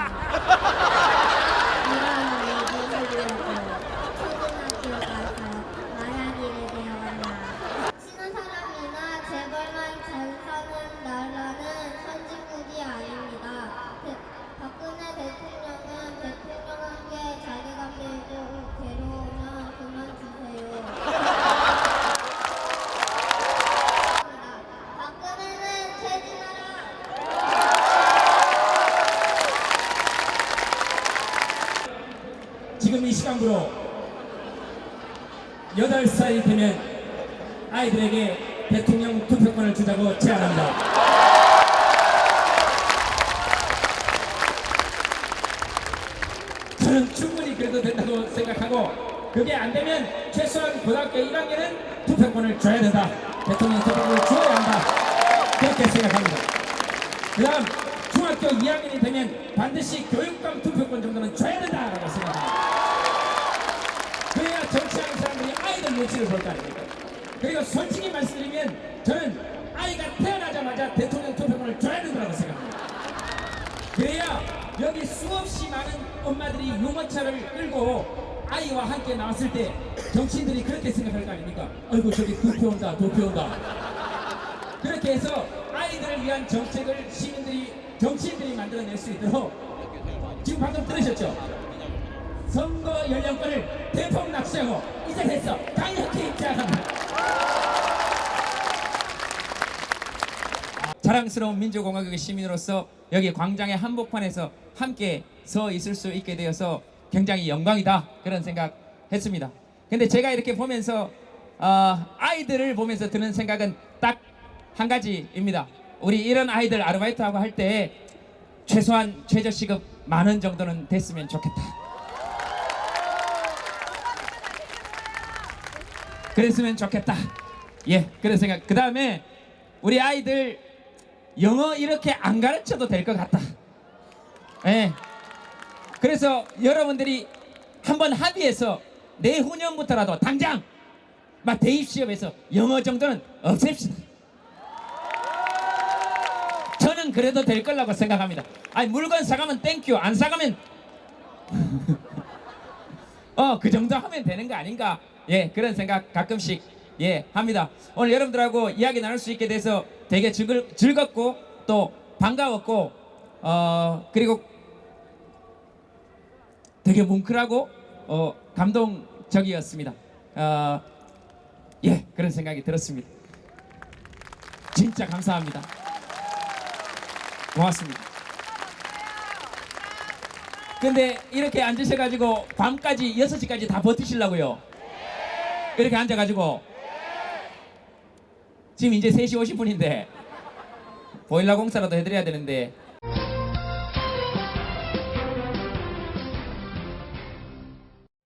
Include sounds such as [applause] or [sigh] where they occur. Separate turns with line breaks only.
ha [laughs] ha 이
시간부로 8살이 되면 아이들에게 대통령 투표권을 주자고 제안합니다. 저는 충분히 그래도 된다고 생각하고 그게 안 되면 최소한 고등학교 1학년은 투표권을 줘야 된다. 대통령 투표권을 주어야 한다. 그렇게 생각합니다. 그 다음 중학교 2학년이 되면 반드시 교육감 투표권 정도는 줘야 된다라고 생각합니다. 눈치를 볼 거 아닙니까? 그리고 솔직히 말씀드리면 저는 아이가 태어나자마자 대통령 투표권을 줘야 된다고 생각합니다. 그래야 여기 수없이 많은 엄마들이 유모차를 끌고 아이와 함께 나왔을 때 정치인들이 그렇게 생각할 거 아닙니까? 아이고 저기 도표 온다 도표 온다 그렇게 해서 아이들을 위한 정책을 시민들이 정치인들이 만들어낼 수 있도록 지금 방금 들으셨죠? 선거 연령권을 대폭 납치하고 이제 됐어 강력히 제한합니다. 자랑스러운 민주공화국의 시민으로서 여기 광장의 한복판에서 함께 서 있을 수 있게 되어서 굉장히 영광이다 그런 생각했습니다. 근데 제가 이렇게 보면서 어, 아이들을 보면서 드는 생각은 딱 한 가지입니다. 우리 이런 아이들 아르바이트하고 할 때 최소한 최저시급 만 원 정도는 됐으면 좋겠다. 그랬으면 좋겠다. 예, 그런 생각. 그 다음에 우리 아이들 영어 이렇게 안 가르쳐도 될 것 같다. 예. 그래서 여러분들이 한번 합의해서 내후년부터라도 당장 막 대입 시험에서 영어 정도는 없앱시다. 저는 그래도 될 거라고 생각합니다. 아니 물건 사가면 땡큐 안 사가면 어 그 정도 하면 되는 거 아닌가? 예 그런 생각 가끔씩 예 합니다. 오늘 여러분들하고 이야기 나눌 수 있게 돼서 되게 즐거, 즐겁고 또 반가웠고 어 그리고 되게 뭉클하고 어 감동적이었습니다. 어 예 그런 생각이 들었습니다. 진짜 감사합니다. 고맙습니다 근데 이렇게 앉으셔가지고 밤까지 6시까지 다 버티시려고요. 이렇게 앉아가지고 지금 이제 3시 50분인데 보일러 공사라도 해드려야 되는데